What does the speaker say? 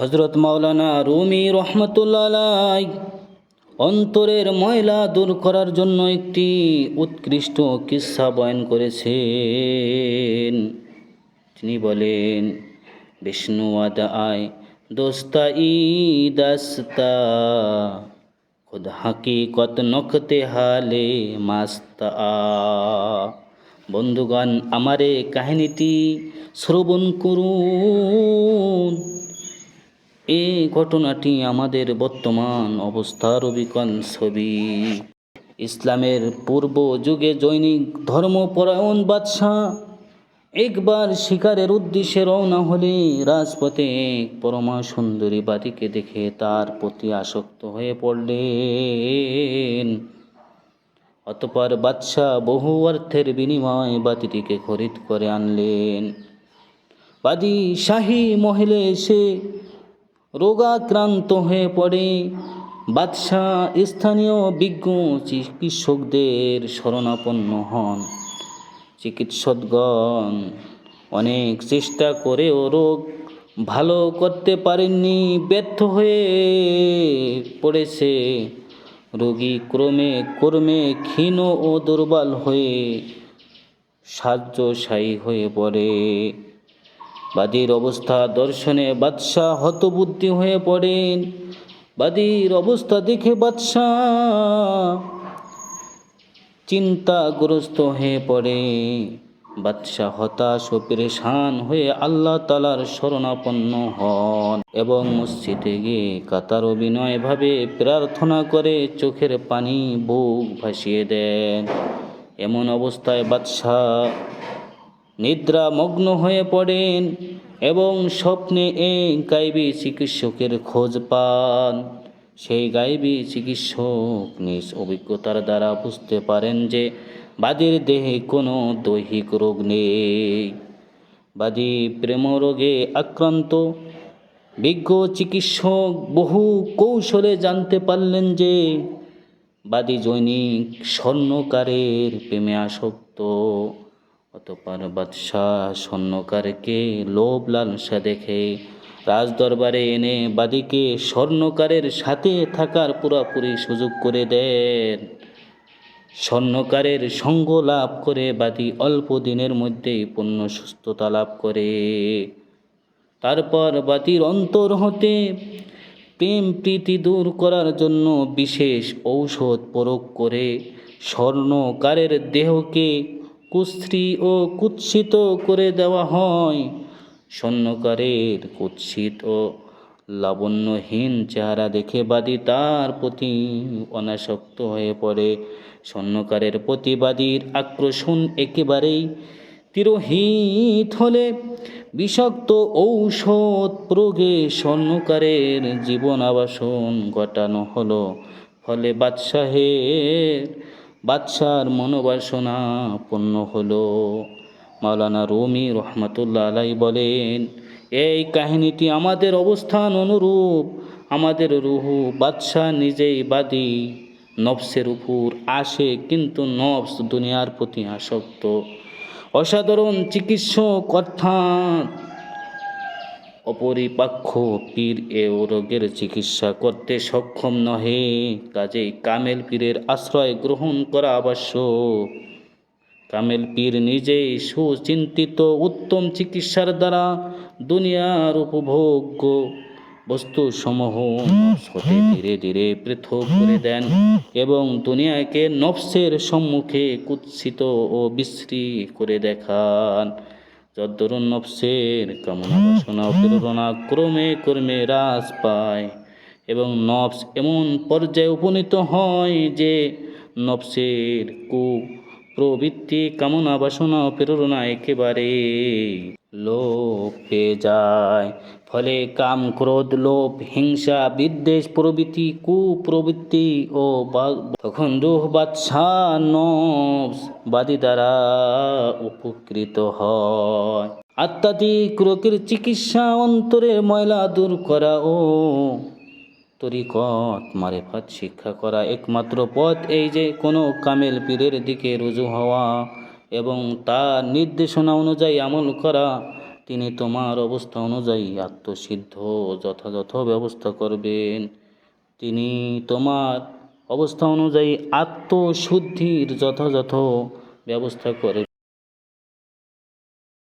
হজরত মাওলানা রুমি রহমতুল্লাহ অন্তরের ময়লা দূর করার জন্য একটি উৎকৃষ্ট কিস্সা বয়ান করেছেন। তিনি বলেন, বিষ্ণু আদায়, দোস্তা ই দাস্তা, খুদ হাকিকত নখতে হালে মাস্তা। বন্ধুগণ, আমার কাহিনীটি শ্রবণ করুন। এই ঘটনাটি আমাদের বর্তমান অবস্থার অবিকন ছবি। ইসলামের পূর্ব যুগে জৈনিক ধর্মপরায়ণ বাদশাহ একবার শিকারের উদ্দেশ্যে রওনা হলে রাজপথে পরমা সুন্দরী বাতিকে দেখে তার প্রতি আসক্ত হয়ে পড়লেন। অতপর বাদশাহ বহু অর্থের বিনিময়ে বাতিটিকে খরিদ করে আনলেন। বাদী শাহী মহিলে এসে রোগাক্রান্ত হয়ে পড়ে। বাদশাহ স্থানীয় বিজ্ঞ চিকিৎসকদের শরণাপন্ন হন। চিকিৎসকগণ অনেক চেষ্টা করেও রোগ ভালো করতে পারেননি, ব্যর্থ হয়ে পড়েছে। রোগী ক্রমে ক্রমে ক্ষীণ ও দুর্বল হয়ে সাহায্যশায়ী হয়ে পড়ে। বাদীর অবস্থা দর্শনে বাদশাহ হতবুদ্ধি হয়ে পড়েন। বাদীর অবস্থা দেখে বাদশাহ চিন্তাগ্রস্ত হয়ে পড়ে বাদশাহ হতাশ ও পরেশান হয়ে আল্লাহ তালার শরণাপন্ন হন এবং মসজিদে গিয়ে কাতার অভিনয়ভাবে প্রার্থনা করে চোখের পানি বুক ভাসিয়ে দেন। এমন অবস্থায় বাদশাহ নিদ্রা মগ্ন হয়ে পড়েন এবং স্বপ্নে এক গাইবী চিকিৎসকের খোঁজ পান। সেই গাইবী চিকিৎসক নিজ অভিজ্ঞতার দ্বারা বুঝতে পারেন যে বাদীর দেহে কোনো দৈহিক রোগ নেই। বাদী প্রেম রোগে আক্রান্ত। বিজ্ঞ চিকিৎসক বহু কৌশলে জানতে পারলেন যে বাদী জৈনিক স্বর্ণকারের প্রেমে আসক্ত। অতপর বাদশাহ স্বর্ণকারকে লোভ লালসা দেখে রাজদরবারে এনে বাদীকে স্বর্ণকারের সাথে থাকার পুরোপুরি সুযোগ করে দেন। স্বর্ণকারের সঙ্গ লাভ করে বাদী অল্প দিনের মধ্যেই পূর্ণ সুস্থতা লাভ করে। তারপর বাতির অন্তর হতে প্রেম প্রীতি দূর করার জন্য বিশেষ ঔষধ প্রয়োগ করে স্বর্ণকারের দেহকে কুশ্রী ও কুৎসিত করে দেওয়া হয়। স্বর্ণকারের কুৎসিত ও লাবণ্যহীন চেহারা দেখে বাদী তার প্রতি অনাসক্ত হয়ে পড়ে। স্বর্ণকারের প্রতিবাদীর আক্রোশন একেবারেই তিরোহিত হলে বিষাক্ত ঔষধ প্রয়োগে স্বর্ণকারের জীবন আবাসন ঘটানো হলো। ফলে বাদশাহের বাদশার মনোবাসনা পূর্ণ হলো। মাওলানা রুমি রহমতুল্লাহ আলাই বলেন, এই কাহিনীটি আমাদের অবস্থান অনুরূপ। আমাদের রুহু বাদশাহ নিজেই বাদী। নফসের উপর আসে কিন্তু নফস দুনিয়ার প্রতি আসক্ত। অসাধারণ চিকিৎসক, অর্থাৎ অপরিপাক্ষ পীর এ রোগের চিকিৎসা করতে সক্ষম নহে। কাজেই কামেল পীরের আশ্রয় গ্রহণ করা আবশ্যক। কামেল পীর নিজেই সুচিন্তিত উত্তম চিকিৎসার দ্বারা দুনিয়ার উপভোগ্য বস্তুসমূহ হতে ধীরে ধীরে পৃথক করে দেন এবং দুনিয়াকে নফসের সম্মুখে কুৎসিত ও বিশ্রী করে দেখান। যদ্দরুন নফসের কামনা বাসনা প্রেরণা ক্রমে ক্রমে হ্রাস পায় এবং নফস এমন পর্যায়ে উপনীত হয় যে নফসের কু প্রবৃত্তি কামনা বাসনা প্রেরণা একেবারে লোপ পেয়ে যায়। ফলে কাম, ক্রোধ লোভ হিংসা, বিদ্বেষ প্রভৃতি কুপ্রবৃত্তি ও তখন রুহ বাদশাহ বাদী দ্বারা উপকৃত হয়। আত্মাধিক রোগের চিকিৎসা অন্তরের ময়লা দূর করা ও তরিকত মারে মারেফাত শিক্ষা করা একমাত্র পথ। এই যে কোনো কামেল পীরের দিকে রুজু হওয়া এবং তার নির্দেশনা অনুযায়ী আমল করা। তিনি তোমার অবস্থা অনুযায়ী আত্মসিদ্ধ যথাযথ ব্যবস্থা করবেন। তিনি তোমার অবস্থা অনুযায়ী আত্মশুদ্ধির যথাযথ ব্যবস্থা করে